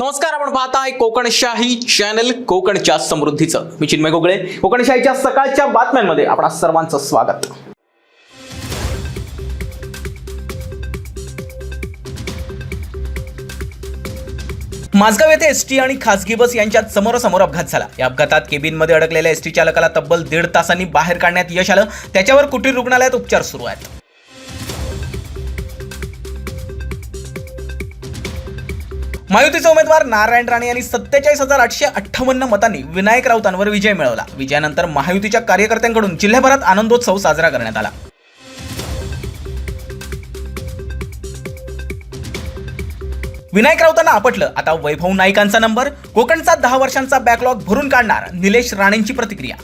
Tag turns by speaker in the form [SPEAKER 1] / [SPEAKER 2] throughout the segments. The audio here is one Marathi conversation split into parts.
[SPEAKER 1] नमस्कार आपण पाहताय कोकणशाही चॅनल कोकणच्या समृद्धीचं. मी चिन्मय गोगळे. कोकणशाहीच्या सकाळच्या बातम्यांमध्ये आपणा सर्वांचं स्वागत. माझगाव येथे एसटी आणि खासगी बस यांच्यात समोरासमोर अपघात झाला. या अपघातात केबिनमध्ये अडकलेल्या एसटी चालकाला तब्बल दीड तासांनी बाहेर काढण्यात यश आलं. त्याच्यावर कुटीर रुग्णालयात उपचार सुरू आहेत. महायुतीचे उमेदवार नारायण राणे यांनी सत्तेचाळीस हजार आठशे अठ्ठावन्न मतांनी विनायक राऊतांवर विजय मिळवला. विजयानंतर महायुतीच्या कार्यकर्त्यांकडून जिल्ह्याभरात आनंदोत्सव साजरा करण्यात आला. विनायक राऊतांना आपटलं. आता वैभव नाईकांचा नंबर कोकणचा दहा वर्षांचा बॅकलॉग भरून काढणार निलेश राणेंची प्रतिक्रिया.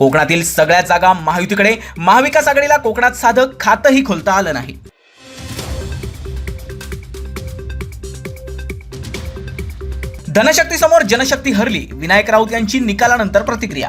[SPEAKER 1] कोकणातील सगळ्या जागा महायुतीकडे महाविकास आघाडीला कोकणात साधं खातंही खोलता आलं नाही. धनशक्तीसमोर जनशक्ती हरली विनायक राऊत यांची निकालानंतर प्रतिक्रिया